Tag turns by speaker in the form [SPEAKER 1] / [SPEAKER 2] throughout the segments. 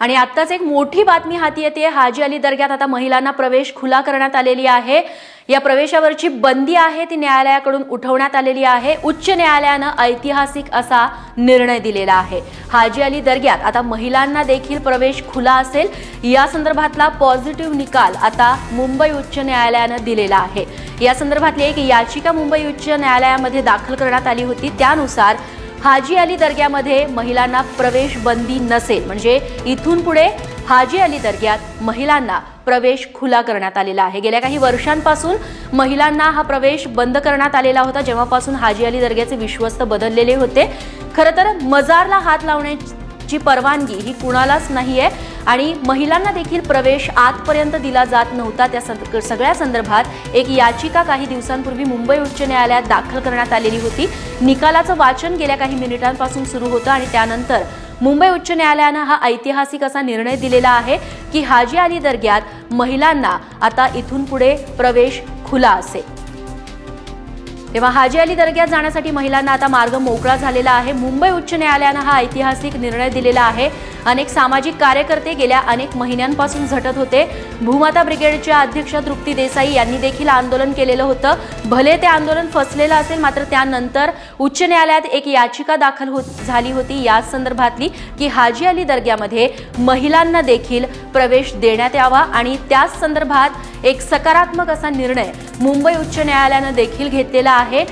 [SPEAKER 1] आणि आत्ताच एक मोठी बातमी हाती येते. हाजी अली दर्ग्यात आता महिलांना प्रवेश खुला करण्यात आलेली आहे. या प्रवेशावरची बंदी आहे ती न्यायालयाकडून उठवण्यात आलेली आहे. उच्च न्यायालयानं ऐतिहासिक असा निर्णय दिलेला आहे. हाजी अली दर्ग्यात आता महिलांना देखील प्रवेश खुला असेल. या संदर्भातला पॉझिटिव्ह निकाल आता मुंबई उच्च न्यायालयानं दिलेला आहे. या संदर्भातली एक याचिका मुंबई उच्च न्यायालयामध्ये दाखल करण्यात आली होती. त्यानुसार हाजी अली दर्ग्यामध्ये महिलांना प्रवेश बंदी नसेल. म्हणजे इथून पुढे हाजी अली दर्ग्यात महिलांना प्रवेश खुला करण्यात आलेला आहे. गेल्या काही वर्षांपासून महिलांना हा प्रवेश बंद करण्यात आलेला होता. जेव्हापासून हाजी अली दर्ग्याचे विश्वस्त बदललेले होते. खरं तर मजारला हात लावण्याची जी परवानगी ही कुणालाच नाही आहे आणि महिलांना देखील प्रवेश आतपर्यंत दिला जात नव्हता. त्या सं- सगळ्या संदर्भात एक याचिका काही दिवसांपूर्वी मुंबई उच्च न्यायालयात दाखल करण्यात आलेली होती. निकालाचं वाचन गेल्या काही मिनिटांपासून सुरू होतं आणि त्यानंतर मुंबई उच्च न्यायालयानं हा ऐतिहासिक असा निर्णय दिलेला आहे की हाजी अली दर्ग्यात महिलांना आता इथून पुढे प्रवेश खुला असेल. तेव्हा हाजी अली दर्ग्यात जाण्यासाठी महिलांना आता मार्ग मोकळा झालेला आहे. मुंबई उच्च न्यायालयानं हा ऐतिहासिक निर्णय दिलेला आहे. अनेक सामाजिक कार्यकर्ते गेल्या अनेक महिन्यांपासून झटत होते. भूमाता ब्रिगेडच्या अध्यक्ष तृप्ती देसाई यांनी देखील आंदोलन केलेलं होतं. भले ते आंदोलन फसलेलं असेल मात्र त्यानंतर उच्च न्यायालयात एक याचिका दाखल होत झाली होती. या संदर्भातली की हाजी अली दर्ग्यामध्ये महिलांना देखील प्रवेश देण्यात यावा आणि त्याच संदर्भात एक सकारात्मक असा निर्णय मुंबई उच्च न्यायालयानं देखील घेतलेला आहे.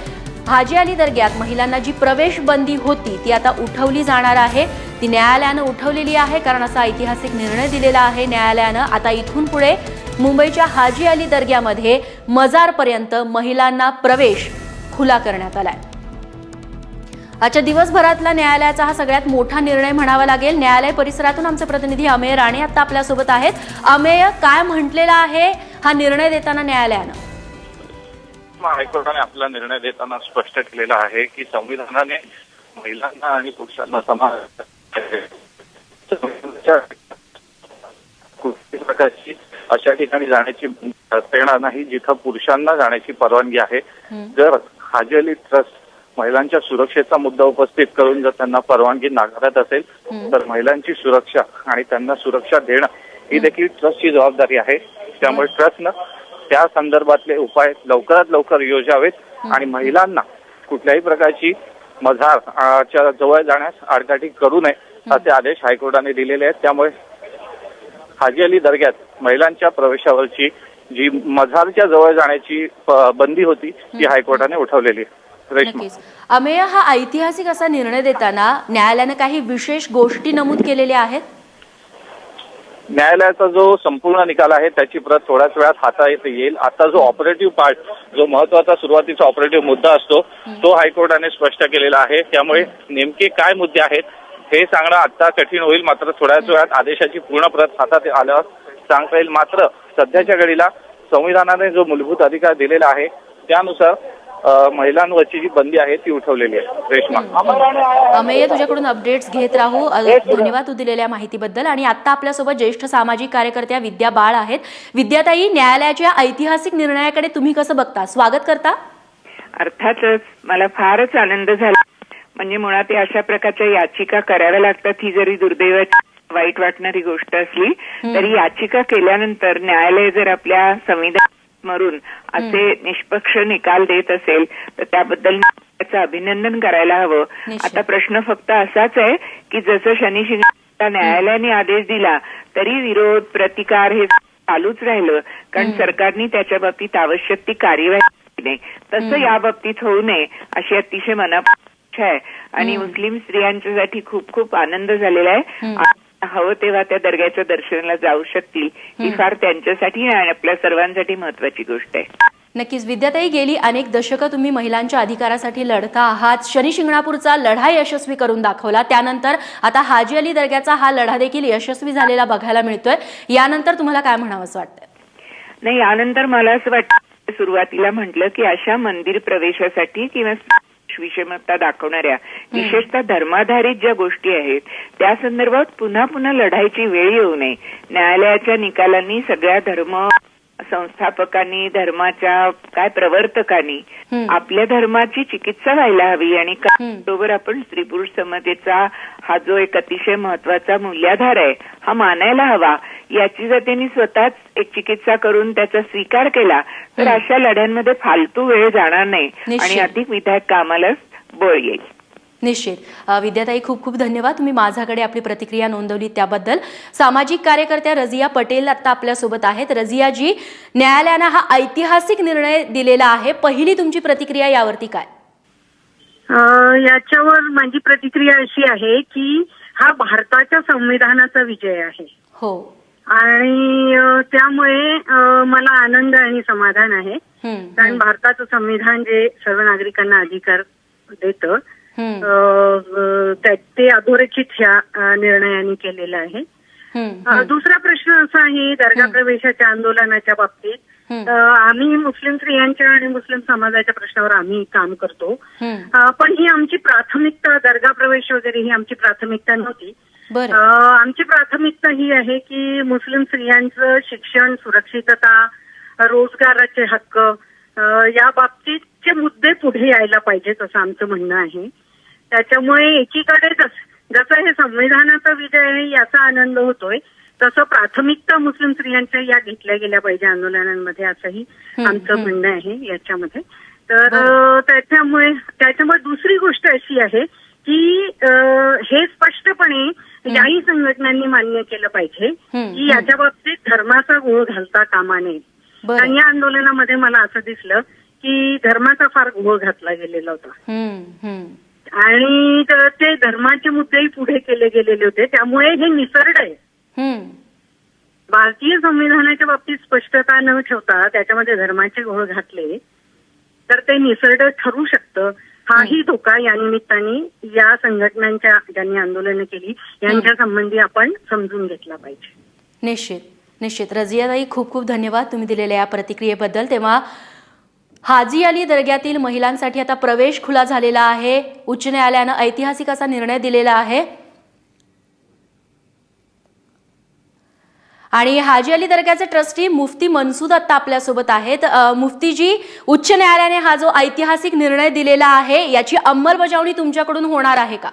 [SPEAKER 1] हाजी अली दर्ग्यात महिलांना जी प्रवेश बंदी होती ती आता उठवली जाणार आहे. ती न्यायालयानं उठवलेली आहे कारण असा ऐतिहासिक निर्णय दिलेला आहे. न्यायालयानं आता इथून पुढे मुंबईच्या हाजी अली दर्ग्यामध्ये मजारपर्यंत महिलांना प्रवेश खुला करण्यात आलाय. आजच्या दिवसभरातला न्यायालयाचा हा सगळ्यात मोठा निर्णय म्हणावा लागेल. न्यायालय परिसरातून आमचे प्रतिनिधी अमेय राणे आता आपल्यासोबत आहेत. अमेय काय म्हटलेला आहे हा निर्णय देताना न्यायालयानं?
[SPEAKER 2] हायकोर्टाने आपला निर्णय देताना स्पष्ट केलेला आहे की संविधानाने महिलांना आणि पुरुषांना समान प्रकारची अशा ठिकाणी जाण्याची प्रेरणा नाही जिथं पुरुषांना जाण्याची परवानगी आहे. जर हाजी अली ट्रस्ट महिलांच्या सुरक्षेचा मुद्दा उपस्थित करून जर त्यांना परवानगी नाकारत असेल तर महिलांची सुरक्षा आणि त्यांना सुरक्षा देणं ही देखील ट्रस्टची जबाबदारी आहे. त्यामुळे ट्रस्टनं त्या संदर्भातले उपाय लवकरात लवकर योजावेत आणि महिलांना कुठल्याही प्रकारची मझार अ, च्या जवळ जाण्यास आडकाठी करू नये असे आदेश हायकोर्टाने दिलेले आहेत. त्यामुळे हाजी अली दर्ग्यात महिलांच्या प्रवेशावरची जी मझारच्या जवळ जाण्याची बंदी होती ती हायकोर्टाने उठवलेली
[SPEAKER 1] अमेय हा ऐतिहासिक असा निर्णय देताना न्यायालयानं काही विशेष गोष्टी नमूद केलेल्या आहेत?
[SPEAKER 2] न्यायालयाचा जो संपूर्ण निकाल आहे त्याची प्रत थोड्याच वेळात हाताळता येईल. आता जो ऑपरेटिव्ह पार्ट जो महत्त्वाचा सुरुवातीचा ऑपरेटिव्ह मुद्दा असतो तो हायकोर्टाने स्पष्ट केलेला आहे. त्यामुळे नेमके काय मुद्दे आहेत हे सांगणं आता कठीण होईल. मात्र थोड्याच वेळात आदेशाची पूर्ण प्रत हातात आल्यावर सांगता येईल. मात्र सध्याच्या घडीला संविधानाने जो मूलभूत अधिकार दिलेला आहे त्यानुसार महिलांवरची जी बंदी आहे ती उठवलेली आहे रेश्मा.
[SPEAKER 1] अमेय तुझ्याकडून अपडेट्स घेत राहू. धन्यवाद तू दिलेल्या माहितीबद्दल. आणि आता आपल्यासोबत ज्येष्ठ सामाजिक कार्यकर्त्या विद्या बाळ आहेत. विद्याताई न्यायालयाच्या ऐतिहासिक निर्णयाकडे तुम्ही कसं बघता? स्वागत करता.
[SPEAKER 3] अर्थातच मला फारच आनंद झाला. म्हणजे मुळात अशा प्रकारच्या याचिका कराव्या लागतात ही जरी दुर्दैवाची वाईट वाटणारी गोष्ट असली तरी याचिका केल्यानंतर न्यायालय जर आपल्या संविधानावरून असे निष्पक्ष निकाल देत असेल तर त्याबद्दल त्याचं अभिनंदन करायला हवं. आता प्रश्न फक्त असाच आहे की जसं शनी शिंगणापुरला न्यायालयाने आदेश दिला तरी विरोध प्रतिकार हे चालूच राहिलं. कारण सरकारने त्याच्या बाबतीत आवश्यक ती कार्यवाही केली नाही. तसं या बाबतीत होऊ नये अशी अतिशय मनापासून इच्छा आहे. आणि मुस्लिम स्त्रियांच्यासाठी खूप खूप आनंद झालेला आहे. हवं तेव्हा त्या दर्ग्याच्या दर्शनाला जाऊ शकतील. ही फार त्यांच्यासाठी आणि आपल्या सर्वांसाठी महत्वाची गोष्ट आहे.
[SPEAKER 1] नक्कीच विद्याताई गेली अनेक दशकं तुम्ही महिलांच्या अधिकारासाठी लढता आहात. शनी शिंगणापूरचा लढा यशस्वी करून दाखवला. त्यानंतर आता हाजी अली दर्ग्याचा हा लढा देखील यशस्वी झालेला बघायला मिळतोय. यानंतर तुम्हाला काय म्हणावंसं वाटतं
[SPEAKER 3] नाही यानंतर मला असं वाटतं सुरुवातीला म्हटलं की अशा मंदिर प्रवेशासाठी किंवा विषमता दाखवणाऱ्या विशेषतः धर्माधारित ज्या गोष्टी आहेत त्या संदर्भात पुन्हा पुन्हा लढायची वेळ येऊ नये न्यायालयाच्या निकालांनी सगळ्या धर्म संस्थापकांनी धर्माच्या काय प्रवर्तकांनी. आपल्या धर्माची चिकित्सा व्हायला हवी आणि. बरोबर आपण स्त्री पुरुष समतेचा हा जो एक अतिशय महत्त्वाचा मूल्याधार आहे हा मानायला हवा याची जर त्यांनी स्वतःच एक चिकित्सा करून त्याचा स्वीकार केला तर. अशा लढ्यांमध्ये फालतू वेळ जाणार नाही
[SPEAKER 1] निश्चित.
[SPEAKER 3] आणि अधिक विधायक कामाला बळ येईल.
[SPEAKER 1] निश्चित. विद्याताई खूप खूप धन्यवाद. तुम्ही माझ्याकडे आपली प्रतिक्रिया नोंदवली त्याबद्दल. सामाजिक कार्यकर्त्या रझिया पटेल आता आपल्यासोबत आहेत. रझियाजी न्यायालयानं हा ऐतिहासिक निर्णय दिलेला आहे. पहिली तुमची प्रतिक्रिया यावरती काय?
[SPEAKER 4] अ, याच्यावर माझी प्रतिक्रिया अशी आहे की हा भारताच्या संविधानाचा विजय आहे.
[SPEAKER 1] हो.
[SPEAKER 4] आणि त्यामुळे मला आनंद आणि समाधान आहे. कारण भारताचं संविधान जे सर्व नागरिकांना अधिकार देतं ते अधोरेखित ह्या निर्णयाने केलेलं आहे. दुसरा प्रश्न असा आहे दर्गा प्रवेशाच्या आंदोलनाच्या बाबतीत. आम्ही मुस्लिम स्त्रियांच्या आणि मुस्लिम समाजाच्या प्रश्नावर आम्ही काम करतो. पण ही आमची प्राथमिकता दर्गा प्रवेश वगैरे ही आमची प्राथमिकता नव्हती.
[SPEAKER 1] बरं.
[SPEAKER 4] आमची प्राथमिकता ही आहे की मुस्लिम स्त्रियांचं शिक्षण सुरक्षितता रोजगाराचे हक्क या बाबतीतचे मुद्दे पुढे यायला पाहिजेत असं आमचं म्हणणं आहे. त्याच्यामुळे एकीकडे जस- हे संविधानाचा विजय आहे याचा आनंद होतोय तसं प्राथमिकता मुस्लिम स्त्रियांच्या या घेतल्या गेल्या पाहिजे आंदोलनांमध्ये असंही आमचं. म्हणणं आहे याच्यामध्ये. तर त्याच्यामुळे त्याच्यामुळे दुसरी गोष्ट अशी आहे की हे स्पष्टपणे याही संघटनांनी मान्य केलं पाहिजे की याच्या बाबतीत धर्माचा गोळ घालता कामा नये. आणि या आंदोलनामध्ये मला असं दिसलं की धर्माचा फार घोळ घातला गेलेला होता. आणि त- धर्माचे मुद्देही पुढे केले गेलेले होते. त्यामुळे हे निसरड आहे. भारतीय संविधानाच्या बाबतीत स्पष्टता न ठेवता त्याच्यामध्ये धर्माचे घोळ घातले तर ते निसरड ठरू शकतं. हाही धोका या निमित्ताने या संघटनांच्या ज्यांनी आंदोलनं केली यांच्या संबंधी आपण समजून घेतला पाहिजे.
[SPEAKER 1] निश्चित निश्चित. रजियाताई खूप खूप धन्यवाद तुम्ही दिलेल्या या प्रतिक्रियेबद्दल. तेव्हा हाजी अली दर्ग्यातील महिलांसाठी आता प्रवेश खुला झालेला आहे. उच्च न्यायालयानं ऐतिहासिक असा निर्णय दिलेला आहे. आणि हाजी अली दर्ग्याचे ट्रस्टी मुफ्ती मनसूद आत्ता आपल्यासोबत आहेत. मुफ्तीजी उच्च न्यायालयाने हा जो ऐतिहासिक निर्णय दिलेला आहे याची अंमलबजावणी तुमच्याकडून होणार आहे का?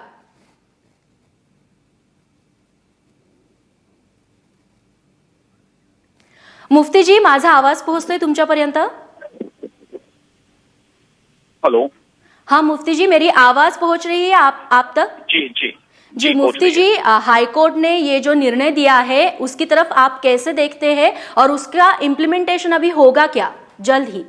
[SPEAKER 1] मुफ्तीजी माझा आवाज पोहोचतोय तुमच्यापर्यंत?
[SPEAKER 5] हेलो.
[SPEAKER 1] हाँ मुफ्ती जी मेरी आवाज पहुंच रही है आप आप तक?
[SPEAKER 5] जी जी.
[SPEAKER 1] जी मुफ्ती जी हाईकोर्ट ने ये जो निर्णय दिया है उसकी तरफ़ आप कैसे देखते हैं और उसका इम्प्लीमेंटेशन अभी होगा क्या? जल्द ही।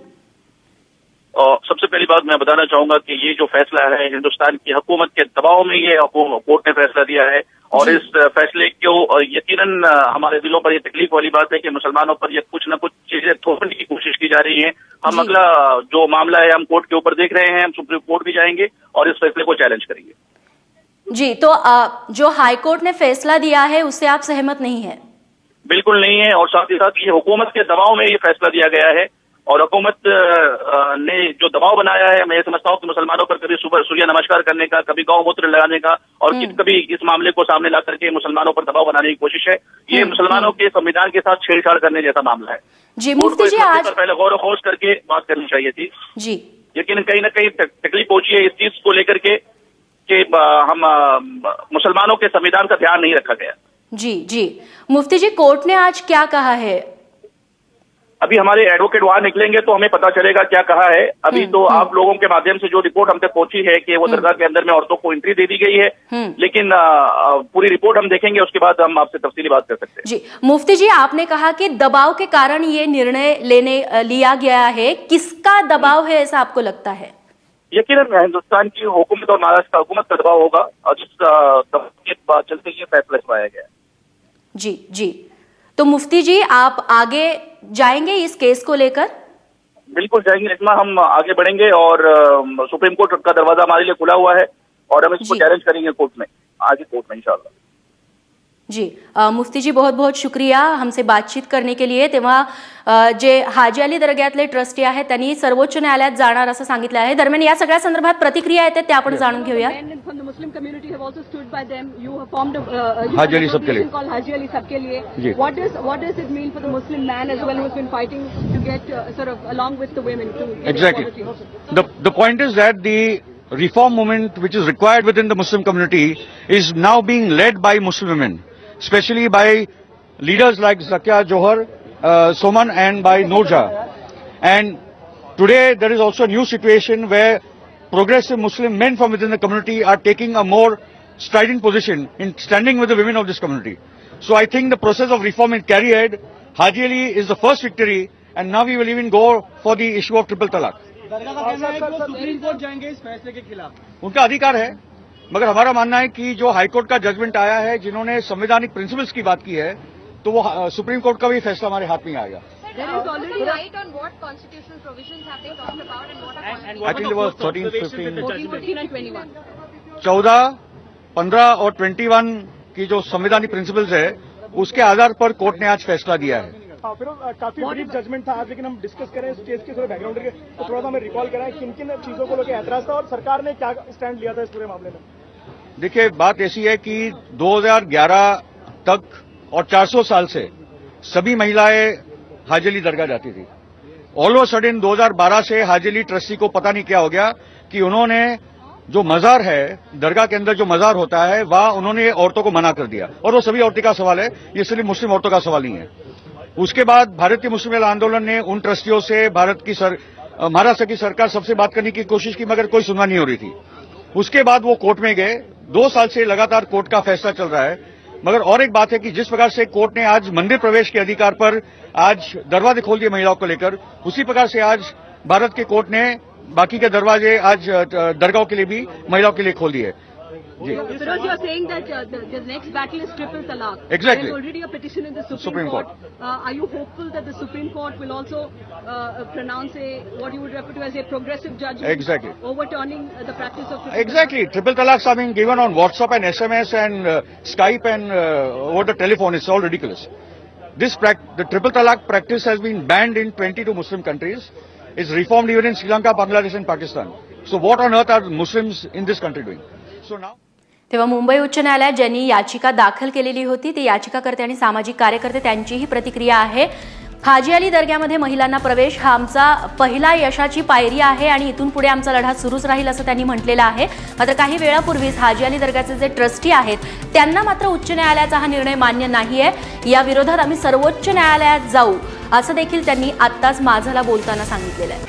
[SPEAKER 5] और सबसे पहली बात मैं बताना चाहूँगा कि ये जो फैसला है हिंदुस्तान की हुकूमत के दबाव में ये कोर्ट ने फैसला दिया है और इस फैसले को यकीनन हमारे दिलों पर ये तकलीफ़ वाली बात है कि मुसलमानों पर ये कुछ न कुछ चीज़ें थोपने की कोशिश की जा रही है। हम अगला जो मामला है हम कोर्ट के ऊपर देख रहे हैं हम सुप्रीम कोर्ट भी जाएँगे और इस फैसले को चैलेंज करेंगे।
[SPEAKER 1] जी तो अ, जो हाईकोर्ट ने फैसला दिया है उससे आप सहमत नहीं है?
[SPEAKER 5] बिल्कुल नहीं है और साथ ही साथ ये हुकूमत के दबाव में ये फैसला दिया गया है और हुकूमत ने जो दबाव बनाया है मैं ये समझता हूँ कि मुसलमानों पर कभी सुबह सूर्य नमस्कार करने का कभी गौ मूत्र लगाने का और
[SPEAKER 1] हम्म।
[SPEAKER 5] कभी इस मामले को सामने ला करके मुसलमानों पर दबाव बनाने की कोशिश है ये
[SPEAKER 1] हम्म,
[SPEAKER 5] मुसलमानों के संविधान के साथ छेड़छाड़ करने जैसा मामला है।
[SPEAKER 1] जी मुफ्ती जी आज
[SPEAKER 5] पहले गौर व खोज करके बात करनी चाहिए थी।
[SPEAKER 1] जी।
[SPEAKER 5] लेकिन कहीं ना कहीं तक- तकलीफ़ पहुँची है इस चीज़ को लेकर के कि हम मुसलमानों के संविधान का ध्यान नहीं रखा गया।
[SPEAKER 1] जी जी। मुफ्ती जी कोर्ट ने आज क्या कहा है?
[SPEAKER 5] अभी हमारे एडवोकेट वहाँ निकलेंगे तो हमें पता चलेगा क्या कहा है। अभी
[SPEAKER 1] हम्म,
[SPEAKER 5] तो
[SPEAKER 1] हम्म।
[SPEAKER 5] आप लोगों के माध्यम से जो रिपोर्ट हम तक पहुँची है कि वो दरगाह के अंदर में औरतों को एंट्री दे दी गई है।
[SPEAKER 1] हम्म।
[SPEAKER 5] लेकिन पूरी रिपोर्ट हम देखेंगे उसके बाद हम आपसे तफसीली बात कर सकते हैं।
[SPEAKER 1] जी मुफ्ती जी आपने कहा कि दबाव के कारण ये निर्णय लेने लिया गया है। किसका दबाव है ऐसा आपको लगता है?
[SPEAKER 5] यकीन हिंदुस्तान की हुकूमत और महाराष्ट्र का हुकूमत का दबाव होगा और जिस के बाद चलते ये फैसला सुनाया गया।
[SPEAKER 1] जी जी। तो मुफ्ती जी आप आगे जाएँगे इस केस को लेकर?
[SPEAKER 5] बिल्कुल जाएँगे। इसमें हम आगे बढ़ेंगे और सुप्रीम कोर्ट का दरवाज़ा हमारे लिए खुला हुआ है और हम इसको चैलेंज करेंगे कोर्ट में। आगे कोर्ट में इंशाल्लाह।
[SPEAKER 1] जी मुफ्तीजी बहुत बहुत शुक्रिया हमसे बातचीत करने के लिए. तेव्हा जे हाजी अली दर्ग्यातले ट्रस्टी आहेत त्यांनी सर्वोच्च न्यायालयात जाणार असं सांगितलं आहे. दरम्यान या सगळ्या संदर्भात प्रतिक्रिया आहेत त्या आपण जाणून घेऊया
[SPEAKER 6] Muslim community have also stood by them you have form
[SPEAKER 7] Haji Ali सबके
[SPEAKER 6] लिए. Call Haji Muslim fighting to with the
[SPEAKER 7] the point is that the reform movement which is with Muslim community is now being led by Muslim especially by leaders like Zakia Johar, uh, Soman and by Noorja. And today there is also a new situation where progressive Muslim men from within the community are taking a more strident position in standing with the women of this community. So I think the process of reform in carry ahead. Haji Ali is the first victory and now we will even go for the issue of triple talaq.
[SPEAKER 8] Supreme court जाएंगे इस फैसले के खिलाफ
[SPEAKER 7] उनका अधिकार है मगर हमारा मानना है कि जो हाईकोर्ट का जजमेंट आया है जिन्होंने संवैधानिक प्रिंसिपल्स की बात की है तो वो सुप्रीम कोर्ट का भी फैसला हमारे हाथ में आएगा।
[SPEAKER 6] There is already a
[SPEAKER 9] on what constitutional provisions have they talked about and what are
[SPEAKER 8] and
[SPEAKER 7] I think there was 13, 15,
[SPEAKER 6] 14, 14 and 21.
[SPEAKER 7] चौदह पंद्रह और ट्वेंटी वन की जो संवैधानिक प्रिंसिपल्स है उसके आधार पर कोर्ट ने आज फैसला दिया है।
[SPEAKER 8] हाँ, फिर काफ़ी ब्रीफ जजमेंट था आज लेकिन हम डिस्कस करें इस केस के थोड़े बैकग्राउंड के तो थोड़ा सा हमें रिकॉल कराएँ किन किन चीज़ों को लेकर ऐतराज था और सरकार ने क्या स्टैंड लिया था इस पूरे मामले में।
[SPEAKER 7] देखिए, बात ऐसी है कि 2011 तक और 400 साल से सभी महिलाएँ हाजली दरगाह जाती थी। ऑल ऑफ़ सडन 2012 से हाजली ट्रस्टी को पता नहीं क्या हो गया कि उन्होंने जो मजार है, दरगाह के अंदर जो मजार होता है, वह उन्होंने औरतों को मना कर दिया। और वो सभी औरतें का सवाल है, ये सिर्फ़ मुस्लिम औरतों का सवाल नहीं है। उसके बाद भारतीय मुस्लिम आंदोलन ने उन ट्रस्टियों से भारत की सर महाराष्ट्र की सरकार सबसे बात करने की कोशिश की, मगर कोई सुनवाई नहीं हो रही थी। उसके बाद वो कोर्ट में गए। दो साल से लगातार कोर्ट का फैसला चल रहा है। मगर और एक बात है कि जिस प्रकार से कोर्ट ने आज मंदिर प्रवेश के अधिकार पर आज दरवाजे खोल दिए महिलाओं को लेकर, उसी प्रकार से आज भारत के कोर्ट ने बाकी के दरवाजे आज दरगाह के लिए भी महिलाओं के लिए खोल दिए। जी
[SPEAKER 6] Firoz, you are saying that uh, the, the next battle is triple talaq.
[SPEAKER 7] Exactly.
[SPEAKER 6] There is already a petition in the Supreme,
[SPEAKER 7] Supreme
[SPEAKER 6] Court. Uh, are you hopeful that the Supreme Court will also uh, pronounce a what you would refer to as a progressive judgment,
[SPEAKER 7] Exactly.
[SPEAKER 6] overturning uh, the practice of triple
[SPEAKER 7] Exactly. Triple talaqs are being given on WhatsApp and SMS and uh, Skype and uh, over the telephone. It's all ridiculous. This prac- the triple talaq practice has been banned in 22 Muslim countries. It's reformed even in Sri Lanka, Bangladesh and Pakistan. So what on earth are Muslims in this country doing? So now...
[SPEAKER 1] तेव्हा मुंबई उच्च न्यायालयात ज्यांनी याचिका दाखल केलेली होती ते याचिकाकर्ते आणि सामाजिक कार्यकर्ते त्यांचीही प्रतिक्रिया आहे. हाजी अली दर्ग्यामध्ये महिलांना प्रवेश हा आमचा पहिला यशाची पायरी आहे आणि इथून पुढे आमचा लढा सुरूच राहील असं त्यांनी म्हटलेलं आहे. मात्र काही वेळापूर्वीच हाजी अली दर्ग्याचे जे ट्रस्टी आहेत त्यांना मात्र उच्च न्यायालयाचा हा निर्णय मान्य नाही आहे या विरोधात आम्ही सर्वोच्च न्यायालयात जाऊ असं देखील त्यांनी आत्ताच माझाला बोलताना सांगितलेलं आहे.